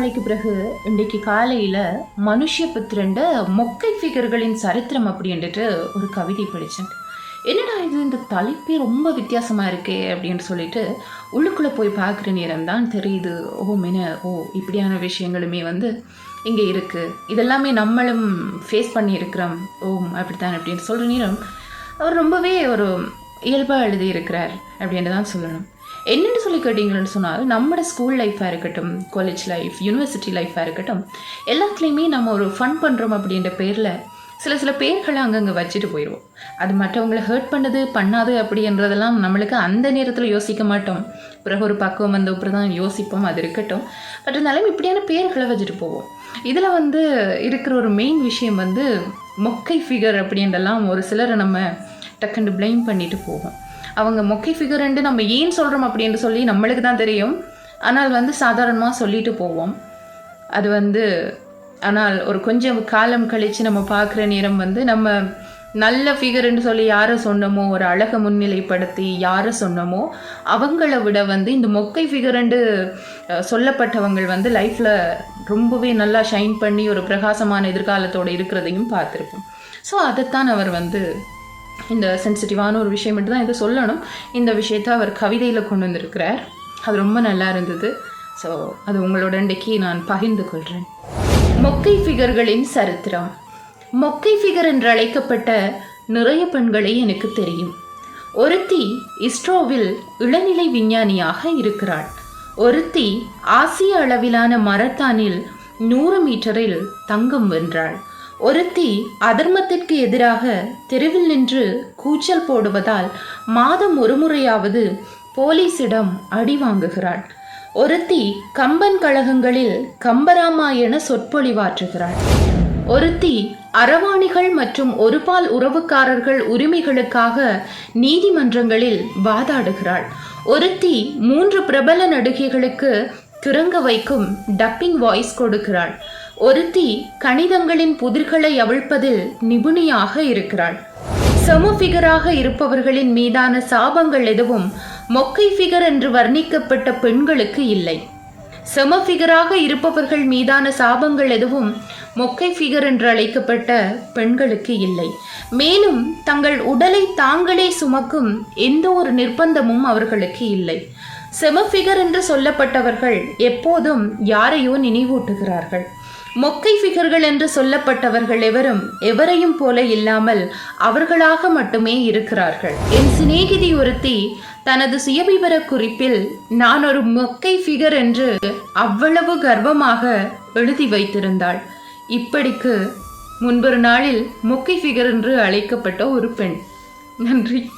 நாளைக்கு பிறகு இன்றைக்கு காலையில் மனுஷபுத்திரண்ட மொக்கை ஃபிகர்களின் சரித்திரம் அப்படின்ட்டு ஒரு கவிதை படித்தேன் என்னடா இது? இந்த தலைப்பே ரொம்ப வித்தியாசமாக இருக்கே அப்படின்னு சொல்லிட்டு உள்ளுக்குள்ளே போய் பார்க்குற நேரம் தான் தெரியுது. ஓ மென. ஓ இப்படியான விஷயங்களுமே வந்து இங்கே இருக்குது இதெல்லாமே நம்மளும் ஃபேஸ் பண்ணியிருக்கிறோம். ஓம் அப்படித்தான் அப்படின்னு சொல்கிற நேரம் அவர் ரொம்பவே ஒரு இயல்பாக எழுதியிருக்கிறார் அப்படின்னு தான் சொல்லணும். என்னென்னு சொல்லி கேட்டிங்கன்னு சொன்னால் நம்மளோட ஸ்கூல் லைஃபாக இருக்கட்டும் காலேஜ் லைஃப் யூனிவர்சிட்டி லைஃப்பாக இருக்கட்டும் எல்லாத்துலேயுமே நம்ம ஒரு ஃபன் பண்ணுறோம் அப்படின்ற பேரில் சில சில பேர்களை அங்கங்கே வச்சுட்டு போயிடுவோம் அது மற்றவங்களை ஹர்ட் பண்ணது பண்ணாது அப்படின்றதெல்லாம் நம்மளுக்கு அந்த நேரத்தில் யோசிக்க மாட்டோம். பிறகு ஒரு பக்குவம் வந்த அப்புறம் தான் யோசிப்போம் அது இருக்கட்டும். பட் இருந்தாலும் இப்படியான பேர்களை வச்சுட்டு போவோம். இதில் வந்து இருக்கிற ஒரு மெயின் விஷயம் வந்து மொக்கை ஃபிகர் அப்படின்றலாம் ஒரு சிலரை நம்ம டக்குன்னு ப்ளைம் பண்ணிட்டு போவோம். அவங்க மொக்கை ஃபிகர்ன்ட்டு நம்ம ஏன் சொல்கிறோம் அப்படின்னு சொல்லி நம்மளுக்கு தான் தெரியும். ஆனால் வந்து சாதாரணமாக சொல்லிட்டு போவோம். அது வந்து ஆனால் ஒரு கொஞ்சம் காலம் கழித்து நம்ம பார்க்குற நேரம் வந்து நம்ம நல்ல ஃபிகர்னு சொல்லி யாரை சொன்னமோ ஒரு அழகை முன்னிலைப்படுத்தி யாரை சொன்னமோ அவங்கள விட வந்து இந்த மொக்கை ஃபிகர்ண்டு சொல்லப்பட்டவங்கள் வந்து லைஃப்பில் ரொம்பவே நல்லா ஷைன் பண்ணி ஒரு பிரகாசமான எதிர்காலத்தோடு இருக்கிறதையும் பார்த்துருப்போம். ஸோ அதைத்தான் அவர் வந்து இந்த சென்சிட்டிவான ஒரு விஷயம் மட்டும் தான் இதை சொல்லணும். இந்த விஷயத்தை அவர் கவிதையில் கொண்டு வந்திருக்கிறார். அது ரொம்ப நல்லா இருந்தது. ஸோ அது உங்களோட இன்றைக்கு நான் பகிர்ந்து கொள்கிறேன் மொக்கை ஃபிகர்களின் சரித்திரம். மொக்கை ஃபிகர் என்று அழைக்கப்பட்ட நிறைய பெண்களை எனக்கு தெரியும். ஒருத்தி இஸ்ரோவில் இளநிலை விஞ்ஞானியாக இருக்கிறாள். ஒருத்தி ஆசிய அளவிலான மரத்தானில் நூறு மீட்டரில் தங்கம் வென்றாள். ஒருத்தி அதர்மத்திற்கு எதிராக தெருவில் நின்று கூச்சல் போடுவதால் மாதம் ஒரு முறையாவது போலீசிடம் அடி வாங்குகிறாள். ஒருத்தி கம்பன் கழகங்களில் கம்பராமாயண சொற்பொழிவாற்றுகிறாள். ஒருத்தி அரவாணிகள் மற்றும் ஒருபால் உறவுக்காரர்கள் உரிமைகளுக்காக நீதிமன்றங்களில் வாதாடுகிறாள். ஒருத்தி மூன்று பிரபல நடிகைகளுக்கு கிறங்க வைக்கும் டப்பிங் வாய்ஸ் கொடுக்கிறாள். ஒருத்தி கணிதங்களின் புதிர்களை அவிழ்ப்பதில் நிபுணியாக இருக்கிறாள். சம ஃபிகராக இருப்பவர்களின் மீதான சாபங்கள் எதுவும் மொக்கை ஃபிகர் என்று வர்ணிக்கப்பட்ட பெண்களுக்கு இல்லை. சம ஃபிகராக இருப்பவர்கள் மீதான சாபங்கள் எதுவும் மொக்கை ஃபிகர் என்று அழைக்கப்பட்ட பெண்களுக்கு இல்லை. மேலும் தங்கள் உடலை தாங்களே சுமக்கும் எந்த ஒரு நிர்பந்தமும் அவர்களுக்கு இல்லை. செம ஃபிகர் என்று சொல்லப்பட்டவர்கள் எப்போதும் யாரையோ நினைவூட்டுகிறார்கள். மொக்கை ஃபிகர்கள் என்று சொல்லப்பட்டவர்கள் எவரும் எவரையும் போல இல்லாமல் அவர்களாக மட்டுமே இருக்கிறார்கள். என் சிநேகிதி ஒருத்தி தனது சுயவிவர குறிப்பில் நான் ஒரு மொக்கை ஃபிகர் என்று அவ்வளவு கர்வமாக எழுதி வைத்திருந்தாள். இப்படிக்கு முன்பொரு நாளில் மொக்கை ஃபிகர் என்று அழைக்கப்பட்ட ஒரு பெண். நன்றி.